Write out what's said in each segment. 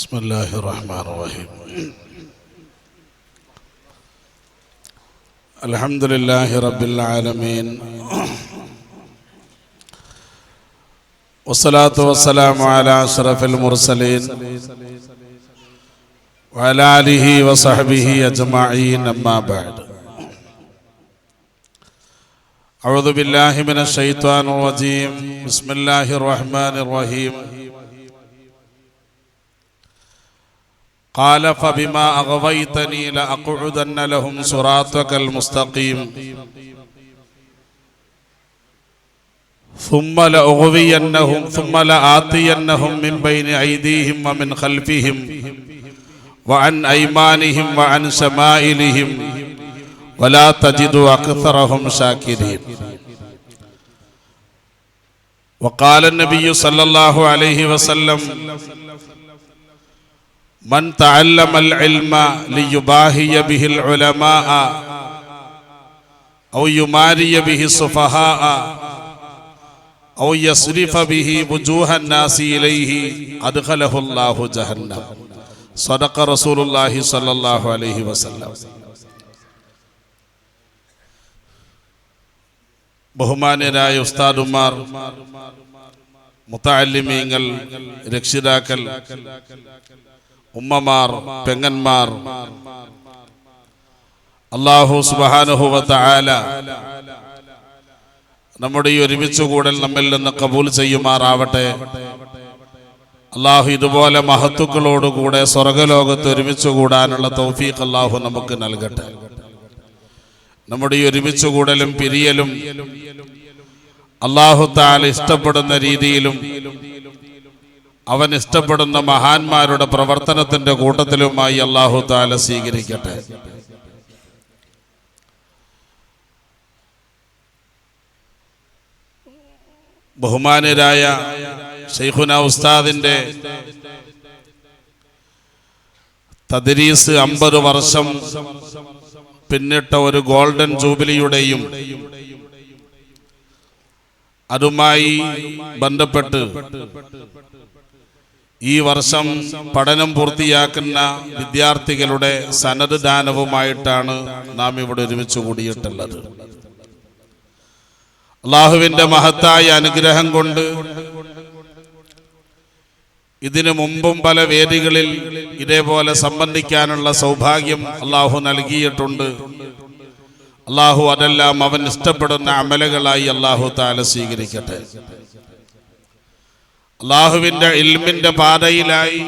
بسم الله الرحمن الرحيم. الحمد لله رب العالمين. والصلاة والسلام على أشرف المرسلين. وعلى آله وصحبه أجمعين أما بعد. أعوذ بالله من الشيطان الرجيم. بسم الله الرحمن الرحيم. قال فبما أغويتني لأقعدن لهم صراطك المستقيم ثم لأغوينهم ثم لآتينهم من بين أيديهم ومن خلفهم وعن أيمانهم وعن شمائلهم ولا تجد أكثرهم شاكرين وقال النبي صلى الله عليه وسلم من تعلم العلم ليباهي به العلماء أو يماري به السفهاء أو يصرف به وجوه الناس إليه أدخله الله جهنم صدق رسول الله صلى الله عليه وسلم ബഹുമാന്യരായ ഉസ്താദുമാർ മുത്താലിമീങ്ങൾ രക്ഷിതാക്കൾ ഉമ്മമാർ പെങ്ങന്മാർ. അള്ളാഹു സുബാനുഹുവത്ത ആല നമ്മുടെ ഈ ഒരുമിച്ച് കൂടൽ നമ്മിൽ നിന്ന് കബൂൽ ചെയ്യുമാറാവട്ടെ. അള്ളാഹു ഇതുപോലെ മഹത്തുക്കളോടുകൂടെ സ്വർഗലോകത്ത് ഒരുമിച്ച് കൂടാനുള്ള തൗഫീഖ് അള്ളാഹു നമുക്ക് നൽകട്ടെ. നമ്മുടെ ഈ ഒരുമിച്ച് കൂടലും പിരിയലും അള്ളാഹു താൽ ഇഷ്ടപ്പെടുന്ന രീതിയിലും അവൻ ഇഷ്ടപ്പെടുന്ന മഹാന്മാരുടെ പ്രവർത്തനത്തിന്റെ കൂട്ടത്തിലുമായി അള്ളാഹു താല സ്വീകരിക്കട്ടെ. ബഹുമാനരായ ഷെയ്ഖുന ഉസ്താദിന്റെ തദരീസ് അമ്പത് വർഷം പിന്നിട്ട ഒരു ഗോൾഡൻ ജൂബിലിയുടെയും അതുമായി ബന്ധപ്പെട്ട് ഈ വർഷം പഠനം പൂർത്തിയാക്കുന്ന വിദ്യാർത്ഥികളുടെ സനത് ദാനവുമായിട്ടാണ് നാം ഇവിടെ ഒരുമിച്ച് കൂടിയിട്ടുള്ളത്. അള്ളാഹുവിന്റെ മഹത്തായ അനുഗ്രഹം കൊണ്ട് ഇതിനു മുമ്പും പല വേദികളിൽ ഇതേപോലെ സംബന്ധിക്കാനുള്ള സൗഭാഗ്യം അള്ളാഹു നൽകിയിട്ടുണ്ട്. അള്ളാഹു അതെല്ലാം അവൻ ഇഷ്ടപ്പെടുന്ന അമലകളായി അള്ളാഹു താല സ്വീകരിക്കട്ടെ. അള്ളാഹുവിന്റെ ഇൽമിന്റെ പാതയിലായി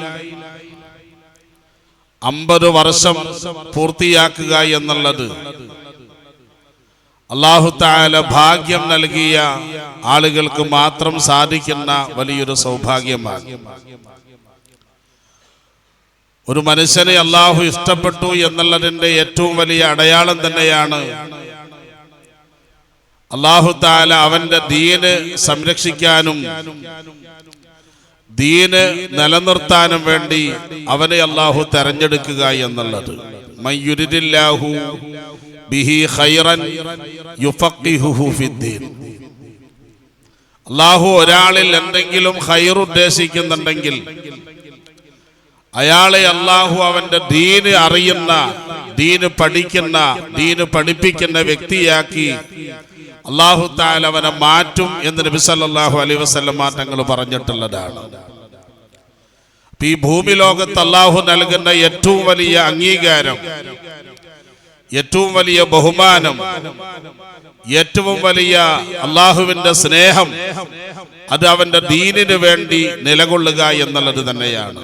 അമ്പത് വർഷം പൂർത്തിയാക്കുക എന്നുള്ളത്. അള്ളാഹു താല ഭാഗ്യം നൽകിയ ആളുകൾക്ക് മാത്രം സാധിക്കുന്ന വലിയൊരു സൗഭാഗ്യമാണ്. ഒരു മനുഷ്യനെ അള്ളാഹു ഇഷ്ടപ്പെട്ടു എന്നുള്ളതിന്റെ ഏറ്റവും വലിയ അടയാളം തന്നെയാണ് അള്ളാഹു താല അവന്റെ ദീന് സംരക്ഷിക്കാനും ദീന് നിലനിർത്താനും വേണ്ടി അവനെ അള്ളാഹു തെരഞ്ഞെടുക്കുക എന്നുള്ളത്. ബിഹി ഖൈറൻ ഫിദ്ദീൻ. അള്ളാഹു ഒരാളിൽ എന്തെങ്കിലും ഹൈർ ഉദ്ദേശിക്കുന്നുണ്ടെങ്കിൽ അയാളെ അള്ളാഹു അവന്റെ ദീന് അറിയുന്ന ദീന് പഠിക്കുന്ന ദീന് പഠിപ്പിക്കുന്ന വ്യക്തിയാക്കി അള്ളാഹു താൽ അവനെ മാറ്റും എന്ന് നബി സല്ലല്ലാഹു അലൈഹി വസല്ലം തങ്ങൾ പറഞ്ഞിട്ടുള്ളതാണ്. ഈ ഭൂമി ലോകത്ത് അള്ളാഹു നൽകുന്ന ഏറ്റവും വലിയ അംഗീകാരം ഏറ്റവും വലിയ ബഹുമാനം ഏറ്റവും വലിയ അള്ളാഹുവിന്റെ സ്നേഹം അത് അവന്റെ ദീനിന് വേണ്ടി നിലകൊള്ളുക എന്നുള്ളത് തന്നെയാണ്.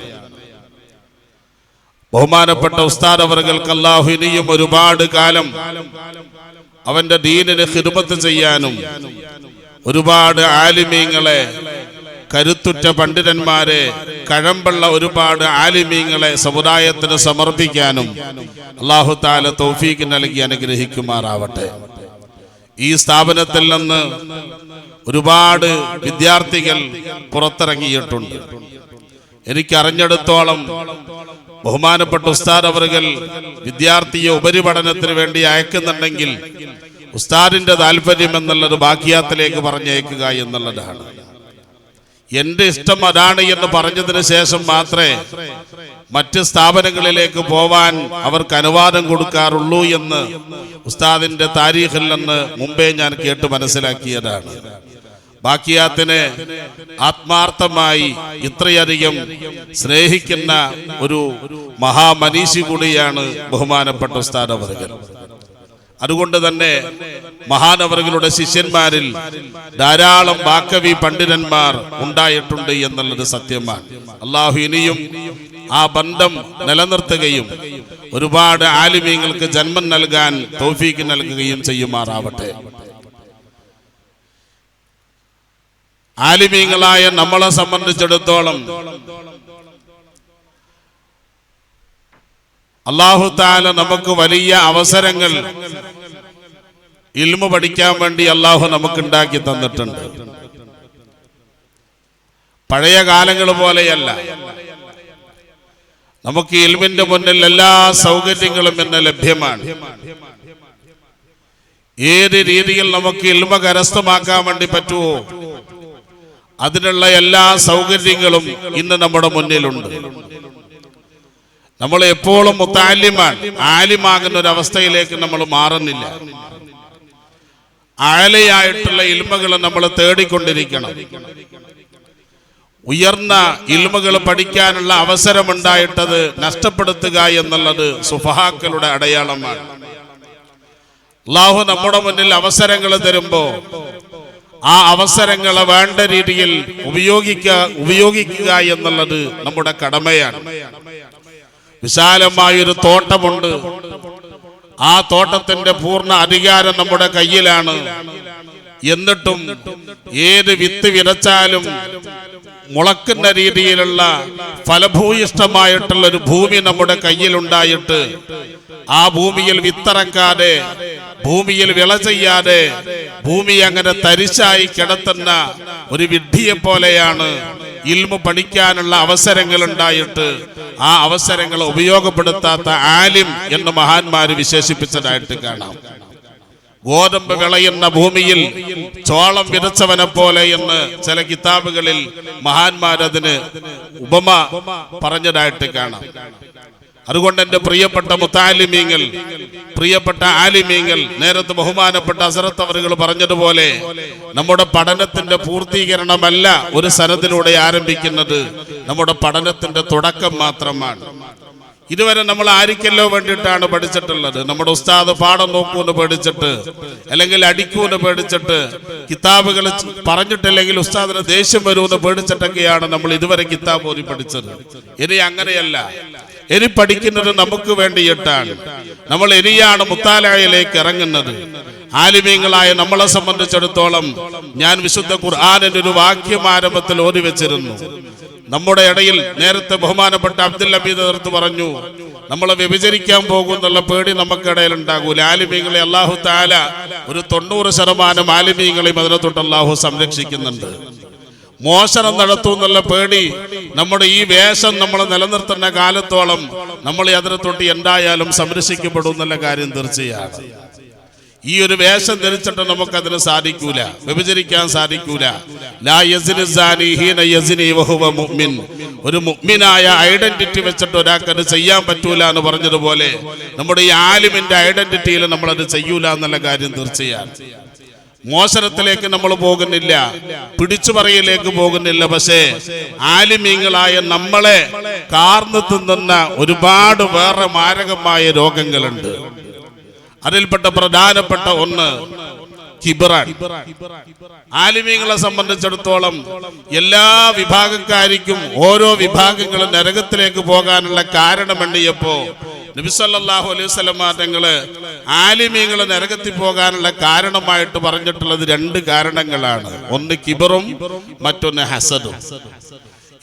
ബഹുമാനപ്പെട്ട ഉസ്താദ് അവർക്ക് അള്ളാഹു ഇനിയും ഒരുപാട് കാലം അവന്റെ ദീനിന് ഹിരുമത്ത് ചെയ്യാനും ഒരുപാട് ആലിമീങ്ങളെ കരുത്തുറ്റ പണ്ഡിതന്മാരെ കഴമ്പുള്ള ഒരുപാട് ആലിമീങ്ങളെ സമുദായത്തിന് സമർപ്പിക്കാനും അള്ളാഹു താല തൗഫീക്ക് നൽകി അനുഗ്രഹിക്കുമാറാവട്ടെ. ഈ സ്ഥാപനത്തിൽ നിന്ന് ഒരുപാട് വിദ്യാർത്ഥികൾ പുറത്തിറങ്ങിയിട്ടുണ്ട്. എനിക്കറിഞ്ഞെടുത്തോളം ബഹുമാനപ്പെട്ട ഉസ്താദ് അവറുകൾ വിദ്യാർത്ഥിയെ ഉപരിപഠനത്തിന് വേണ്ടി അയക്കുന്നുണ്ടെങ്കിൽ ഉസ്താദിന്റെ താല്പര്യം എന്നുള്ളത് ബാക്കിയാത്തിലേക്ക് പറഞ്ഞയക്കുക എന്നുള്ളതാണ്. എന്റെ ഇഷ്ടം അതാണ് എന്ന് പറഞ്ഞതിന് ശേഷം മാത്രമേ മറ്റ് സ്ഥാപനങ്ങളിലേക്ക് പോവാൻ അവർക്ക് അനുവാദം കൊടുക്കാറുള്ളൂ എന്ന് ഉസ്താദിന്റെ താരീഖിൽ നിന്ന് മുമ്പേ ഞാൻ കേട്ട് മനസ്സിലാക്കിയതാണ്. ബാക്കിയാത്തിനെ ആത്മാർത്ഥമായി ഇത്രയധികം സ്നേഹിക്കുന്ന ഒരു മഹാമനീഷി കൂടിയാണ് ബഹുമാനപ്പെട്ട ഉസ്താദ് അവർകൾ അതുകൊണ്ട് തന്നെ മഹാനവറുകളുടെ ശിഷ്യന്മാരിൽ ധാരാളം ബാക്കവി പണ്ഡിതന്മാർ ഉണ്ടായിട്ടുണ്ട് എന്നുള്ളത് സത്യമാണ്. അള്ളാഹു ഇനിയും ആ ബന്ധം നിലനിർത്തുകയും ഒരുപാട് ആലിമീങ്ങൾക്ക് ജന്മം നൽകാൻ തോഫീക്ക് നൽകുകയും ചെയ്യുമാറാവട്ടെ. ആലിമീങ്ങളായ നമ്മളെ സംബന്ധിച്ചിടത്തോളം അള്ളാഹു താല നമുക്ക് വലിയ അവസരങ്ങൾ ഇൽമ പഠിക്കാൻ വേണ്ടി അള്ളാഹു നമുക്ക് ഉണ്ടാക്കി തന്നിട്ടുണ്ട്. പഴയ കാലങ്ങൾ പോലെയല്ല. നമുക്ക് ഇൽമിന്റെ മുന്നിൽ എല്ലാ സൗകര്യങ്ങളും ഇന്ന് ലഭ്യമാണ്. ഏത് രീതിയിൽ നമുക്ക് ഇൽമ കരസ്ഥമാക്കാൻ വേണ്ടി പറ്റുമോ അതിനുള്ള എല്ലാ സൗകര്യങ്ങളും ഇന്ന് നമ്മുടെ മുന്നിലുണ്ട്. നമ്മൾ എപ്പോഴും മുത്താലിമാണ്. ആലിമാകുന്ന ഒരു അവസ്ഥയിലേക്ക് നമ്മൾ മാറുന്നില്ല. ആലയായിട്ടുള്ള ഇൽമകൾ നമ്മൾ തേടിക്കൊണ്ടിരിക്കണം. ഉയർന്ന ഇൽമകൾ പഠിക്കാനുള്ള അവസരമുണ്ടായിട്ടത് നഷ്ടപ്പെടുത്തുക എന്നുള്ളത് സുഫഹാക്കളുടെ അടയാളമാണ്. അള്ളാഹു നമ്മുടെ മുന്നിൽ അവസരങ്ങൾ തരുമ്പോ ആ അവസരങ്ങളെ വേണ്ട രീതിയിൽ ഉപയോഗിക്കുക ഉപയോഗിക്കുക എന്നുള്ളത് നമ്മുടെ കടമയാണ്. വിശാലമായൊരു തോട്ടമുണ്ട്. ആ തോട്ടത്തിന്റെ പൂർണ അധികാരം നമ്മുടെ കയ്യിലാണ്. എന്നിട്ടും ഏത് വിത്ത് വിതച്ചാലും മുളക്കുന്ന രീതിയിലുള്ള ഫലഭൂയിഷ്ടമായിട്ടുള്ള ഒരു ഭൂമി നമ്മുടെ കയ്യിലുണ്ടായിട്ട് ആ ഭൂമിയിൽ വിത്തിറക്കാതെ ഭൂമിയിൽ വിള ചെയ്യാതെ ഭൂമി അങ്ങനെ തരിശായി കിടത്തുന്ന ഒരു വിഡ്ഢിയെ പോലെയാണ് ഇൽമു പഠിക്കാനുള്ള അവസരങ്ങൾ ഉണ്ടായിട്ട് ആ അവസരങ്ങൾ ഉപയോഗപ്പെടുത്താത്ത ആലിം എന്ന് മഹാന്മാര് വിശേഷിപ്പിച്ചതായിട്ട് കാണാം. ഗോതമ്പ് വിളയുന്ന ഭൂമിയിൽ ചോളം വിതച്ചവനെ പോലെ എന്ന് ചില കിതാബുകളിൽ മഹാന്മാരതിന് ഉപമ പറഞ്ഞതായിട്ട് കാണാം. അതുകൊണ്ട് എന്റെ പ്രിയപ്പെട്ട മുത്താലിമീങ്ങൾ പ്രിയപ്പെട്ട ആലിമീങ്ങൾ നേരത്തെ ബഹുമാനപ്പെട്ട അസറത്ത് അവറുകൾ പറഞ്ഞതുപോലെ നമ്മുടെ പഠനത്തിന്റെ പൂർത്തീകരണമല്ല ഒരു സനത്തിലൂടെ ആരംഭിക്കുന്നത് നമ്മുടെ പഠനത്തിന്റെ തുടക്കം മാത്രമാണ്. ഇതുവരെ നമ്മൾ ആരിക്കല്ലോ വേണ്ടിയിട്ടാണ് പഠിച്ചിട്ടുള്ളത്. നമ്മുടെ ഉസ്താദ് പാഠം നോക്കൂന്ന് പേടിച്ചിട്ട് അല്ലെങ്കിൽ അടിക്കൂന്ന് പേടിച്ചിട്ട് കിതാബുകൾ പറഞ്ഞിട്ടില്ലെങ്കിൽ ഉസ്താദിന് ദേഷ്യം വരുമെന്ന് പേടിച്ചിട്ടൊക്കെയാണ് നമ്മൾ ഇതുവരെ കിതാബ് ഓതി പഠിച്ചത്. ഇനി അങ്ങനെയല്ല. ഇനി പഠിക്കുന്നത് നമുക്ക് വേണ്ടിയിട്ടാണ്. നമ്മൾ ഇനിയാണ് മുത്താലായയിലേക്ക് ഇറങ്ങുന്നത്. ആലിമീങ്ങളായ നമ്മളെ സംബന്ധിച്ചിടത്തോളം ഞാൻ വിശുദ്ധ ഖുർആാനിന്റെ ഒരു വാക്യം ആരംഭത്തിൽ ഓതി വെച്ചിരുന്നു. നമ്മുടെ ഇടയിൽ നേരത്തെ ബഹുമാനപ്പെട്ട അബ്ദുൽ അബീദ് എതിർത്ത് പറഞ്ഞു നമ്മളെ വ്യഭിചരിക്കാൻ പോകുന്നുള്ള പേടി നമുക്കിടയിൽ ഉണ്ടാകൂല. ആലിമീങ്ങളെ അള്ളാഹു താല ഒരു തൊണ്ണൂറ് ശതമാനം ആലിമീങ്ങളെയും അതിനെ തൊട്ട് അള്ളാഹു സംരക്ഷിക്കുന്നുണ്ട്. മോഷണം നടത്തും എന്നുള്ള പേടി നമ്മുടെ ഈ വേഷം നമ്മൾ നിലനിർത്തുന്ന കാലത്തോളം നമ്മൾ അതിനെ തൊട്ട് എന്തായാലും സംരക്ഷിക്കപ്പെടും എന്നുള്ള കാര്യം തീർച്ചയാണ്. ഈ ഒരു വേഷം ധരിച്ചിട്ട് നമുക്കതിന് സാധിക്കൂല. വ്യഭിചരിക്കാൻ സാധിക്കൂല. ഒരു മുഗ്മിനായ ഐഡന്റിറ്റി വെച്ചിട്ട് ഒരാൾക്ക് അത് ചെയ്യാൻ പറ്റൂല എന്ന് പറഞ്ഞതുപോലെ നമ്മുടെ ഈ ആലിമിന്റെ ഐഡന്റിറ്റിയിൽ നമ്മൾ അത് ചെയ്യൂല എന്നുള്ള കാര്യം തീർച്ചയാണ്. മോശനത്തിലേക്ക് നമ്മൾ പോകുന്നില്ല. പിടിച്ചു പറയിലേക്ക് പോകുന്നില്ല. പക്ഷേ ആലിമീങ്ങളായ നമ്മളെ കാർന്നു തിന്നുന്ന ഒരുപാട് വേറെ മാരകമായ രോഗങ്ങളുണ്ട്. അതിൽപ്പെട്ട പ്രധാനപ്പെട്ട ഒന്ന് ആലിമീങ്ങളെ സംബന്ധിച്ചിടത്തോളം എല്ലാ വിഭാഗക്കാരിക്കും ഓരോ വിഭാഗങ്ങളും നരകത്തിലേക്ക് പോകാനുള്ള കാരണമെണ്ണിയപ്പോ നബിസല്ലാഹു അലൈഹി സ്വലമ തങ്ങൾ ആലിമീങ്ങളെ നരകത്തിൽ പോകാനുള്ള കാരണമായിട്ട് പറഞ്ഞിട്ടുള്ളത് രണ്ട് കാരണങ്ങളാണ്. ഒന്ന് കിബറും മറ്റൊന്ന് ഹസദും.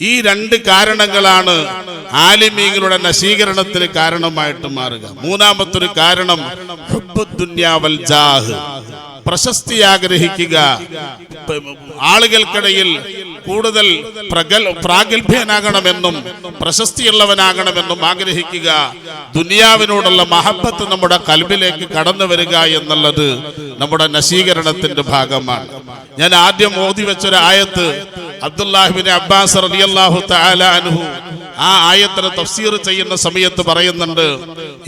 ഈ രണ്ട് കാരണങ്ങളാണ് ആലിമീങ്ങളുടെ നശീകരണത്തിന് കാരണമായിട്ട് മാറുക. മൂന്നാമത്തൊരു കാരണം ജാഹ്. പ്രശസ്തി ആഗ്രഹിക്കുക. ആളുകൾക്കിടയിൽ കൂടുതൽ പ്രഗൽ പ്രാഗൽഭ്യനാകണമെന്നും പ്രശസ്തിയുള്ളവനാകണമെന്നും ആഗ്രഹിക്കുക. ദുനിയാവിനോടുള്ള മഹബത്ത് നമ്മുടെ കൽബിലേക്ക് കടന്നു വരിക എന്നുള്ളത് നമ്മുടെ നശീകരണത്തിന്റെ ഭാഗമാണ്. ഞാൻ ആദ്യം ഓതി വെച്ചൊരു ആയത്ത് അബ്ദുല്ലാഹിബിൻ അബ്ബാസ് റളിയല്ലാഹു തആല അൻഹു ആ ആയത്തിന് തഫ്സീർ ചെയ്യുന്ന സമയത്ത് പറയുന്നുണ്ട്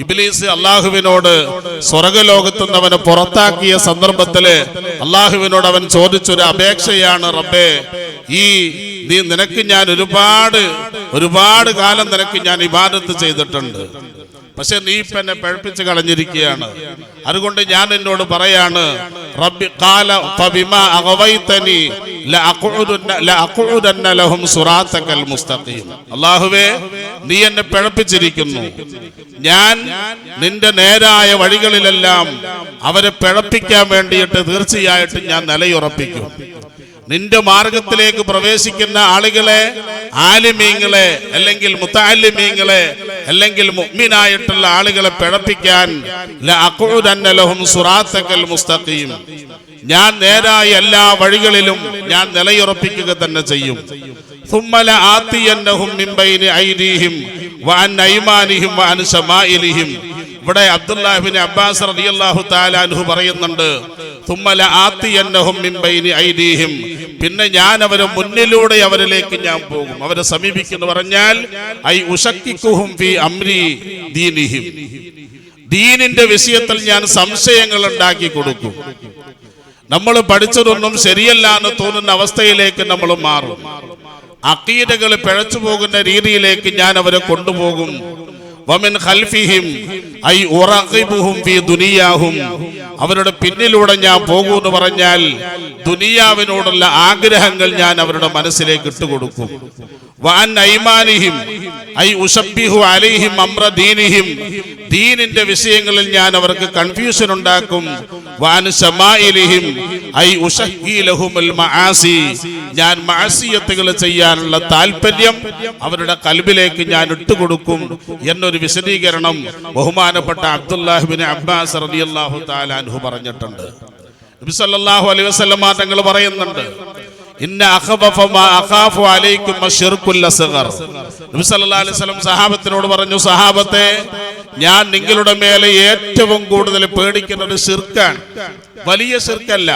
ഇബിലീസ് അള്ളാഹുവിനോട് സ്വർഗലോകത്ത് നിന്ന് അവനെ പുറത്താക്കിയ സന്ദർഭത്തിൽ അള്ളാഹുവിനോട് അവൻ ചോദിച്ചൊരു അപേക്ഷയാണ് റബ്ബേ ഈ നീ നിനക്ക് ഞാൻ ഒരുപാട് ഒരുപാട് കാലം നിനക്ക് ഞാൻ ഇബാദത്ത് ചെയ്തിട്ടുണ്ട്. പക്ഷെ നീ ഇപ്പൊ എന്നെ പഴപ്പിച്ച് കളഞ്ഞിരിക്കുകയാണ്. അതുകൊണ്ട് ഞാൻ എന്നോട് പറയാണ് റബ്ബി ലഹും മുസ്തഖീം. അല്ലാഹുവേ നീ എന്നെ പിഴപ്പിച്ചിരിക്കുന്നു. ഞാൻ നിന്റെ നേരായ വഴികളിലെല്ലാം അവരെ പിഴപ്പിക്കാൻ വേണ്ടിയിട്ട് തീർച്ചയായിട്ടും ഞാൻ നിലയുറപ്പിക്കും. നിന്റെ മാർഗത്തിലേക്ക് പ്രവേശിക്കുന്ന ആളുകളെ ആലിമീങ്ങളെ അല്ലെങ്കിൽ മുത്താലിമീങ്ങളെ അല്ലെങ്കിൽ മുഗ്മിനായിട്ടുള്ള ആളുകളെ പിഴപ്പിക്കാൻ മുസ്തഖീം. ഞാൻ നേരായ എല്ലാ വഴികളിലും ഞാൻ നിലയുറപ്പിക്കുക തന്നെ ചെയ്യും. ثمല ആത്തിയന്നഹും മിൻ ബൈനി ഐദീഹിം വഅൻ ഐമാനിഹിം വഅൻ ശമാഇലിഹിം. ഇവിടെ അബ്ദുല്ലാഹിബിൻ അബ്ബാസ് റളിയല്ലാഹു തആല അൻഹു പറയുന്നുണ്ട് തുമ്മല ആത്തിയന്നഹും മിൻ ബൈനി ഐദീഹിം. പിന്നെ ഞാൻ അവരെ മുന്നിലൂടെ അവരിലേക്ക് ഞാൻ പോകും. അവരെ സമീപിക്കുന്നു പറഞ്ഞാൽ ഐ ഉഷക്കിക്കുഹും ഫി അംരി ദീനിഹിം. ദീനിന്റെ വിഷയത്തിൽ ഞാൻ സംശയങ്ങൾ ഉണ്ടാക്കി കൊടുക്കും. നമ്മൾ പഠിച്ചതൊന്നും ശരിയല്ല എന്ന് തോന്നുന്ന അവസ്ഥയിലേക്ക് നമ്മൾ മാറും. അക്കീതകൾ പിഴച്ചു പോകുന്ന രീതിയിലേക്ക് ഞാൻ അവരെ കൊണ്ടുപോകും. അവരുടെ പിന്നിലൂടെ ഞാൻ പോകൂ എന്ന് പറഞ്ഞാൽ ദുനിയാവിനോടുള്ള ആഗ്രഹങ്ങൾ ഞാൻ അവരുടെ മനസ്സിലേക്ക് ഇട്ടുകൊടുക്കും. ഐ അലൈഹിം ദീനിന്റെ വിഷയങ്ങളിൽ ഞാൻ അവർക്ക് കൺഫ്യൂഷൻ ഉണ്ടാക്കും. ഐ മആസി. ഞാൻ മാസിയത്തുകൾ ചെയ്യാനുള്ള താല്പര്യം അവരുടെ കൽബിലേക്ക് ഞാൻ ഇട്ടുകൊടുക്കും എന്നൊരു വിശദീകരണം ബഹുമാനപ്പെട്ട അബ്ദുല്ലാഹിബിൻ അബ്ബാസ് റളിയല്ലാഹു തആല അൻഹു പറഞ്ഞിട്ടുണ്ട്. നബി സല്ലല്ലാഹു അലൈഹി വസല്ലം തങ്ങൾ പറയുന്നുണ്ട് സഹാബത്തിനോട് പറഞ്ഞു സഹാബത്തെ ഞാൻ നിങ്ങളുടെ മേലെ ഏറ്റവും കൂടുതൽ പേടിക്കുന്നത് ശിർക്കാണ്. വലിയ ശിർക്കല്ല.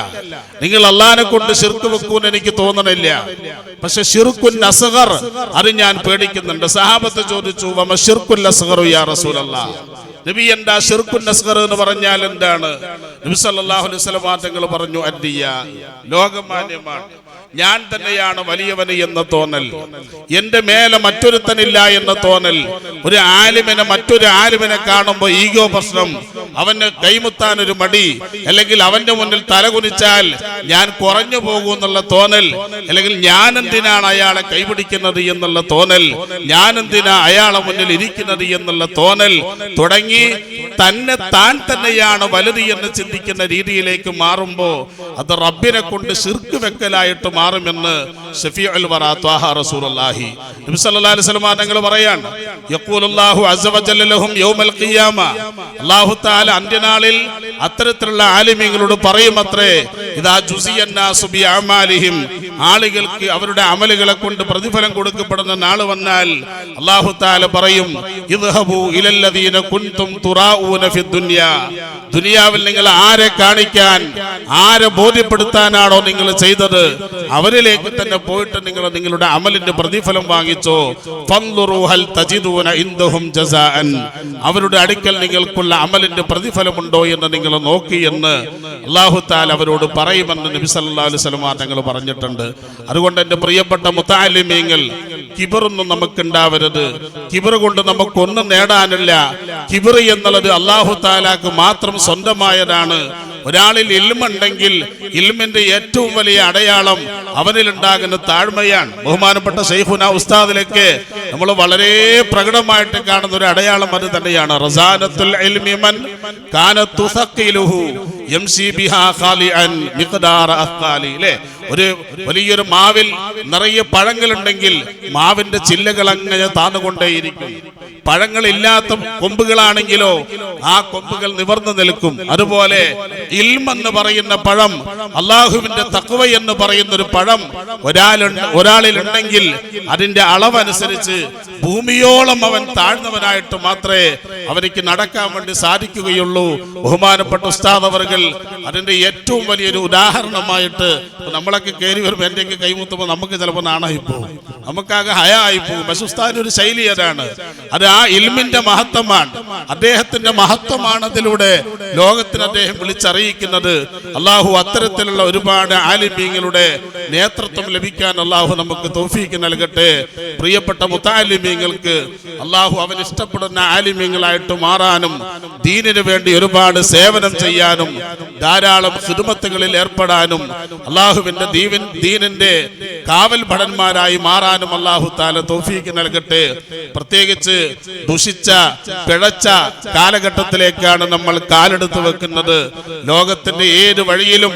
നിങ്ങൾ അള്ളാനെ കൊണ്ട് ശിർക്ക് വെക്കൂന്ന് എനിക്ക് തോന്നണില്ല. പക്ഷെ ഷിർക്കുൻ അസഹർ അത് ഞാൻ പേടിക്കുന്നുണ്ട്. സഹാബത്ത് ചോദിച്ചു വമ ഷിർക്കുൽ അസഹറു യാ നബി എന്താ ഷിർക്കുൻ അസ്ഗർ എന്ന് പറഞ്ഞാൽ എന്താണ്? നബി സല്ലല്ലാഹു അലൈഹി വസല്ലം തങ്ങൾ പറഞ്ഞു അദ്ദിയ ലോകമാന്യമാണ്. ഞാൻ തന്നെയാണ് വലിയവന് എന്ന് തോന്നൽ. എന്റെ മേലെ മറ്റൊരുത്തനില്ല എന്ന് തോന്നൽ. ഒരു ആലിമിനെ മറ്റൊരു ആലിമിനെ കാണുമ്പോൾ ഈഗോ പ്രശ്നം. അവന് കൈമുത്താൻ ഒരു മടി. അല്ലെങ്കിൽ അവന്റെ മുന്നിൽ തലകുനിച്ചാൽ ഞാൻ കുറഞ്ഞു പോകും എന്നുള്ള തോന്നൽ. അല്ലെങ്കിൽ ഞാൻ എന്തിനാണ് അയാളെ കൈപിടിക്കുന്നത് എന്നുള്ള തോന്നൽ. ഞാൻ എന്തിനാ അയാളെ മുന്നിൽ ഇരിക്കുന്നത് എന്നുള്ള തോന്നൽ. തുടങ്ങി തന്നെ താൻ തന്നെയാണ് വലുത് എന്ന് ചിന്തിക്കുന്ന രീതിയിലേക്ക് മാറുമ്പോൾ അത് റബ്ബിനെ കൊണ്ട് ശിർക്ക് വെക്കലായിട്ട് മാറുമെന്ന് റസൂലുള്ളാഹി. നബി സല്ലല്ലാഹു അലൈഹി വസല്ലം തങ്ങൾ പറയാണ് യഖൂലുല്ലാഹു അസ്സ യൗമൽ ഖിയാമ. അല്ലാഹു തആല അന്ത്യനാളിൽ അത്തരത്തിലുള്ള ആലിമീങ്ങളോട് പറയുമത്രേ ഇദാ ബി അമാലിഹിം. ആളുകൾക്ക് അവരുടെ അമലുകളെ കൊണ്ട് പ്രതിഫലം കൊടുക്കപ്പെടുന്ന നാൾ വന്നാൽ അല്ലാഹു തആല പറയും ഇദ്ഹബു ഇലല്ലദീന തുറാഊന ദുനിയാവിൽ നിങ്ങൾ ആരെ കാണിക്കാൻ ആരെ ബോധ്യപ്പെടുത്താനാണോ നിങ്ങൾ ചെയ്തത്? അവരിലേക്ക് തന്നെ പോയിട്ട് നിങ്ങൾ നിങ്ങളുടെ അമലിന്റെ പ്രതിഫലം വാങ്ങിച്ചോ. അവരുടെ അടുക്കൽ നിങ്ങൾക്കുള്ള അമലിന്റെ പ്രതിഫലമുണ്ടോ എന്ന് നിങ്ങൾ നോക്കി എന്ന് അല്ലാഹു തആല അവരോട് പറയുമെന്ന് നബി സല്ലല്ലാഹു അലൈഹി വസല്ലം തങ്ങൾ പറഞ്ഞിട്ടുണ്ട്. അതുകൊണ്ട് എന്റെ പ്രിയപ്പെട്ട മുത്താലിമീങ്ങൾ കിബറൊന്നും നമുക്കുണ്ടാവരുത്. കിബർ കൊണ്ട് നമുക്കൊന്നും നേടാനില്ല. കിബർ എന്നുള്ളത് അള്ളാഹു താലാക്ക് മാത്രം സ്വന്തമായതാണ്. ഒരാളിൽ ഇൽമുണ്ടെങ്കിൽ ഇൽമിന്റെ ഏറ്റവും വലിയ അടയാളം അവനിൽ ഉണ്ടാകുന്ന താഴ്മയാണ്. ബഹുമാനപ്പെട്ട സൈഹുന ഉസ്താദിലേക്ക് നമ്മൾ വളരെ പ്രകടമായിട്ട് കാണുന്ന ഒരു അടയാളം അത് തന്നെയാണ്. റസാനത്തുൽ ബിഹാ മിഖ്ദാർ ഒരു വലിയൊരു മാവിൽ നിറയെ പഴങ്ങളുണ്ടെങ്കിൽ മാവിന്റെ ചില്ലകൾ അങ്ങനെ താന്നുകൊണ്ടേയിരിക്കും. പഴങ്ങളില്ലാത്ത കൊമ്പുകളാണെങ്കിലോ ആ കൊമ്പുകൾ നിവർന്നു നിൽക്കും. അതുപോലെ ഇൽമെന്ന് പറയുന്ന പഴം അള്ളാഹുവിന്റെ തക്കുവ എന്ന് പറയുന്ന ഒരു പഴം ഒരാളുണ്ട് ഒരാളിലുണ്ടെങ്കിൽ അതിന്റെ അളവനുസരിച്ച് ഭൂമിയോളം അവൻ താഴ്ന്നവനായിട്ട് മാത്രമേ അവനിക്ക് നടക്കാൻ വേണ്ടി സാധിക്കുകയുള്ളൂ. ബഹുമാനപ്പെട്ട ഉസ്താദ് അവർകൾ അതിന്റെ ഏറ്റവും വലിയൊരു ഉദാഹരണമായിട്ട് നമ്മളൊക്കെ കയറി വരുമ്പോൾ എന്റെയൊക്കെ കൈമുത്തുമ്പോൾ നമുക്ക് ചിലപ്പോൾ നാണായി പോകും നമുക്കാകെ ഹയ പോകും പക്ഷെ ഉസ്താദിന്റെ ഒരു ശൈലി അതാണ്. അത് ആ ഇൽമിന്റെ മഹത്വമാണ്. അദ്ദേഹത്തിന്റെ മഹത്വമാണ് അതിലൂടെ ലോകത്തിന് അദ്ദേഹം വിളിച്ചറിയിക്കുന്നത്. അള്ളാഹു അത്തരത്തിലുള്ള ഒരുപാട് ആലിമീങ്ങളുടെ നേതൃത്വം ലഭിക്കാൻ അള്ളാഹു നമുക്ക് തോഫീക്ക് നൽകട്ടെ. പ്രിയപ്പെട്ട മുത്താലിമീങ്ങൾക്ക് അള്ളാഹു അവൻ ഇഷ്ടപ്പെടുന്ന ആലിമീങ്ങളായിട്ട് മാറാനും ദീനിന് വേണ്ടി ഒരുപാട് സേവനം ചെയ്യാനും ധാരാളം ഹിദുമത്തുകളിൽ ഏർപ്പെടാനും അള്ളാഹുവിന്റെ ദീവിൻ ദീനിന്റെ കാവൽ ഭടന്മാരായി മാറാനും അള്ളാഹു താല തോഫീക്ക് നൽകട്ടെ. പ്രത്യേകിച്ച് ദുഷിച്ച പിഴച്ച കാലഘട്ടത്തിലേക്കാണ് നമ്മൾ കാലെടുത്ത് വെക്കുന്നത്. ലോകത്തിന്റെ ഏത് വഴിയിലും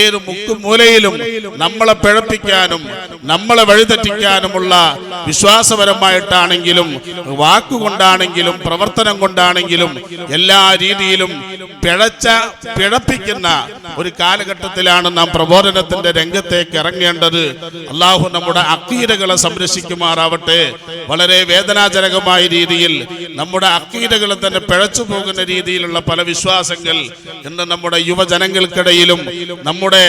ഏത് മുക്കും മൂലയിലും നമ്മളെ പിഴപ്പിക്കാനും നമ്മളെ വഴിതെറ്റിക്കാനുമുള്ള വിശ്വാസപരമായിട്ടാണെങ്കിലും വാക്കുകൊണ്ടാണെങ്കിലും പ്രവർത്തനം കൊണ്ടാണെങ്കിലും എല്ലാ രീതിയിലും പിഴച്ച പിഴപ്പിക്കുന്ന ഒരു കാലഘട്ടത്തിലാണ് നാം പ്രബോധനത്തിന്റെ രംഗത്തേക്ക് ഇറങ്ങേണ്ടത്. അള്ളാഹു നമ്മുടെ അക്കീരകളെ സംരക്ഷിക്കുമാറാവട്ടെ. വളരെ വേദനാജനകമായ രീതിയിൽ നമ്മുടെ അക്കീരകളെ തന്നെ പിഴച്ചു പോകുന്ന രീതിയിലുള്ള പല വിശ്വാസങ്ങൾ ഇന്ന് നമ്മുടെ യുവജനങ്ങൾക്കിടയിലും നമ്മുടെ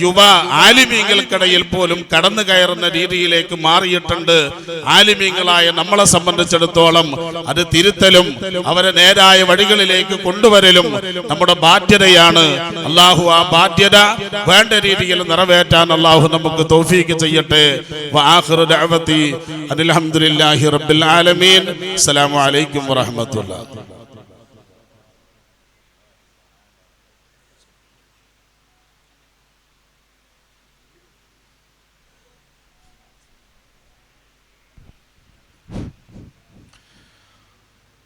യുവ ആലിമീങ്ങൾക്കിടയിൽ പോലും കടന്നു കയറുന്ന രീതിയിലേക്ക് മാറിയിട്ടുണ്ട്. ആലിമീങ്ങളായ നമ്മളെ സംബന്ധിച്ചിടത്തോളം അത് തിരുത്തലും അവരെ നേരായ വഴികളിലേക്ക് കൊണ്ടുവരലും നമ്മുടെ ബാധ്യതയാണ്. അള്ളാഹു ആ ബാധ്യത വേണ്ട രീതിയിൽ നിറവേറ്റാൻ അള്ളാഹു നമുക്ക് തോഫീക്ക് ചെയ്യട്ടെ. വആഖിറു ദഅവതി അനിൽ ഹംദുലില്ലാഹി റബ്ബിൽ ആലമീൻ. അസ്സലാമു അലൈക്കും വറഹ്മത്തുള്ളാഹി.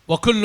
وكل